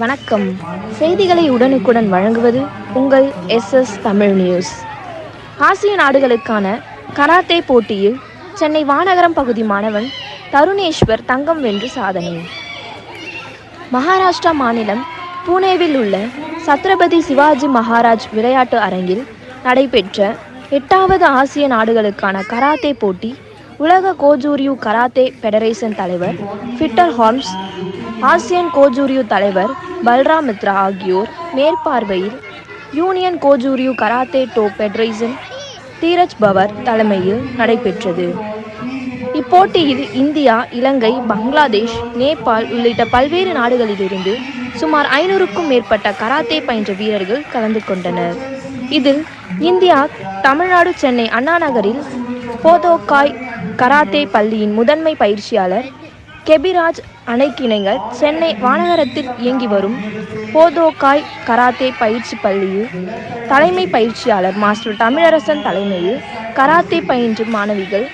வணக்கம். செய்திகளை உடனுக்குடன் வழங்குவது உங்கள் எஸ்எஸ் தமிழ் நியூஸ். ஆசிய நாடுகளுக்கான கராத்தே போட்டியில் சென்னை வானகரம் பகுதி மாணவன் தருணேஸ்வர் தங்கம் வென்று சாதனை. மகாராஷ்டிரா மாநிலம் பூனேவில் உள்ள சத்ரபதி சிவாஜி மகாராஜ் விளையாட்டு அரங்கில் நடைபெற்ற எட்டாவது ஆசிய நாடுகளுக்கான கராத்தே போட்டி உலக கோஜூரியூ கராத்தே ஃபெடரேஷன் தலைவர் ஃபிட்டர் ஹார்ம்ஸ் ஆசியன் கோஜூரியு தலைவர் பல்ராம் மித்ரா ஆகியோர் மேற்பார்வையில் union Goju Ryu karate do federation Dheeraj Pawar தலைமையில் நடைபெற்றது. இப்போட்டியில் இந்தியா இலங்கை பங்களாதேஷ் நேபாள் உள்ளிட்ட பல்வேறு நாடுகளிலிருந்து சுமார் ஐநூறுக்கும் மேற்பட்ட கராத்தே பயின்ற வீரர்கள் கலந்து கொண்டனர். இதில் இந்தியா தமிழ்நாடு சென்னை அண்ணா நகரில் போதோக்காய் கராத்தே பள்ளியின் முதன்மை பயிற்சியாளர் கெபிராஜ் அணைக்கிணைகள் சென்னை வானகரத்தில் இயங்கி வரும் போதோகாய் கராத்தே பயிற்சி பள்ளியில் தலைமை பயிற்சியாளர் மாஸ்டர் தமிழரசன் தலைமையில் கராத்தே பயின்றும் மாணவிகள்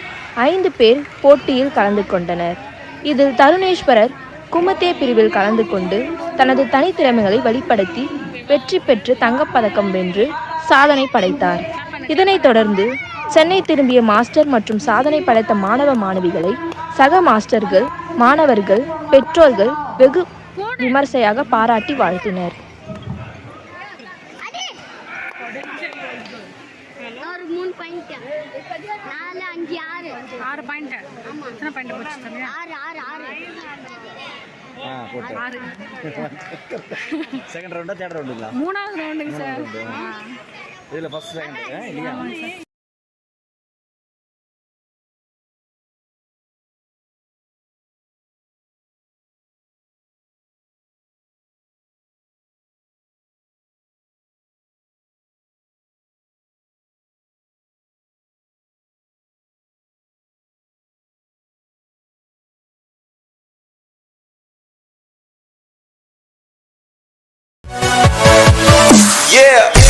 ஐந்து பேர் போட்டியில் கலந்து கொண்டனர். இதில் தருணேஸ்வரர் குமத்தே பிரிவில் கலந்து கொண்டு தனது தனித்திறமைகளை வெளிப்படுத்தி வெற்றி பெற்று தங்கப்பதக்கம் வென்று சாதனை படைத்தார். இதனைத் தொடர்ந்து சென்னை திரும்பிய மாஸ்டர் மற்றும் சாதனை படைத்த மாணவ மாணவிகளை சக மாஸ்டர்கள் மாணவர்கள் பெற்றோர்கள் வெகு விமர்சையாக பாராட்டி வாழ்த்தினர். செகண்ட் ரவுண்டா தேர்ட் ரவுண்டுங்களா மூணாவது ரவுண்டுங்க சார் இதில் ஃபர்ஸ்ட் செகண்ட் இல்லையா? Yeah.